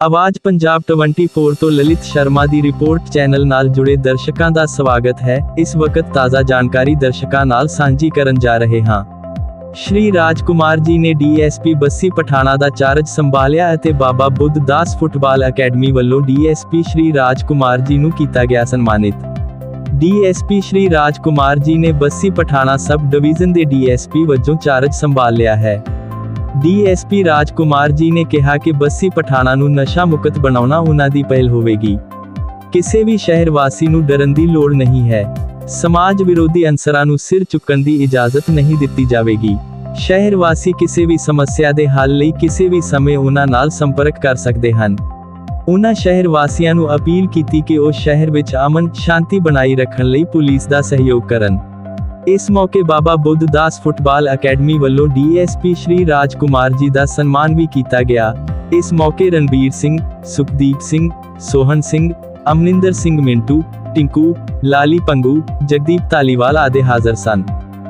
ਆਵਾਜ਼ ਪੰਜਾਬ 24 ਤੋਂ ਲਲਿਤ ਸ਼ਰਮਾ ਦੀ ਰਿਪੋਰਟ ਚੈਨਲ ਨਾਲ ਜੁੜੇ ਦਰਸ਼ਕਾਂ ਦਾ ਸਵਾਗਤ ਹੈ। ਇਸ ਵਕਤ ਤਾਜ਼ਾ ਜਾਣਕਾਰੀ ਦਰਸ਼ਕਾਂ ਨਾਲ ਸਾਂਝੀ ਕਰਨ ਜਾ ਰਹੇ ਹਾਂ। ਸ਼੍ਰੀ ਰਾਜਕੁਮਾਰ ਜੀ ਨੇ ਡੀਐਸਪੀ ਬੱਸੀ ਪਠਾਣਾ ਦਾ ਚਾਰਜ ਸੰਭਾਲਿਆ ਅਤੇ ਬਾਬਾ ਬੁੱਧ ਦਾਸ ਫੁੱਟਬਾਲ ਅਕੈਡਮੀ ਵੱਲੋਂ ਡੀਐਸਪੀ ਸ਼੍ਰੀ ਰਾਜਕੁਮਾਰ ਜੀ ਨੂੰ ਕੀਤਾ ਗਿਆ ਸਨਮਾਨਿਤ। ਡੀਐਸਪੀ ਸ਼੍ਰੀ ਰਾਜਕੁਮਾਰ ਜੀ ਨੇ ਬੱਸੀ ਪਠਾਣਾ ਸਬ ਡਿਵੀਜ਼ਨ ਦੇ ਡੀਐਸਪੀ ਵਜੋਂ ਚਾਰਜ ਸੰਭਾਲ ਲਿਆ ਹੈ। ਡੀਐਸਪੀ ਰਾਜਕੁਮਾਰ ਜੀ ਨੇ ਕਿਹਾ ਕਿ ਬੱਸੀ ਪਠਾਣਾ ਨੂੰ ਨਸ਼ਾ ਮੁਕਤ ਬਣਾਉਣਾ ਉਹਨਾਂ ਦੀ ਪਹਿਲ ਹੋਵੇਗੀ। ਕਿਸੇ ਵੀ ਸ਼ਹਿਰ ਵਾਸੀ ਨੂੰ ਡਰਨ ਦੀ ਲੋੜ ਨਹੀਂ ਹੈ। ਸਮਾਜ ਵਿਰੋਧੀ ਅਨਸਰਾਂ ਨੂੰ ਸਿਰ ਚੁੱਕਣ ਦੀ ਇਜਾਜ਼ਤ ਨਹੀਂ ਦਿੱਤੀ ਜਾਵੇਗੀ। ਸ਼ਹਿਰ ਵਾਸੀ ਕਿਸੇ ਵੀ ਸਮੱਸਿਆ ਦੇ ਹੱਲ ਲਈ ਕਿਸੇ ਵੀ ਸਮੇਂ ਉਹਨਾਂ ਨਾਲ ਸੰਪਰਕ ਕਰ ਸਕਦੇ ਹਨ। ਉਹਨਾਂ ਸ਼ਹਿਰ ਵਾਸੀਆਂ ਨੂੰ ਅਪੀਲ ਕੀਤੀ ਕਿ ਉਹ ਸ਼ਹਿਰ ਵਿੱਚ ਅਮਨ, ਸ਼ਾਂਤੀ ਬਣਾਈ ਰੱਖਣ ਲਈ ਪੁਲਿਸ ਦਾ ਸਹਿਯੋਗ ਕਰਨ। ਇਸ ਮੌਕੇ ਬਾਬਾ ਬੁੱਧ ਦਾਸ ਫੁੱਟਬਾਲ ਅਕੈਡਮੀ ਵੱਲੋਂ ਡੀਐਸਪੀ ਸ਼੍ਰੀ ਰਾਜਕੁਮਾਰ ਜੀ ਦਾ ਸਨਮਾਨ ਵੀ ਕੀਤਾ ਗਿਆ। ਇਸ ਮੌਕੇ ਰਣਬੀਰ ਸਿੰਘ, ਸੁਖਦੀਪ ਸਿੰਘ ਸੋਹਨ ਸਿੰਘ, ਅਮਨਿੰਦਰ ਸਿੰਘ ਮਿੰਟੂ, ਟਿੰਕੂ, ਲਾਲੀ ਪੰਗੂ, ਜਗਦੀਪ ਧਾਲੀਵਾਲ ਆਦਿ ਹਾਜ਼ਰ ਸਨ।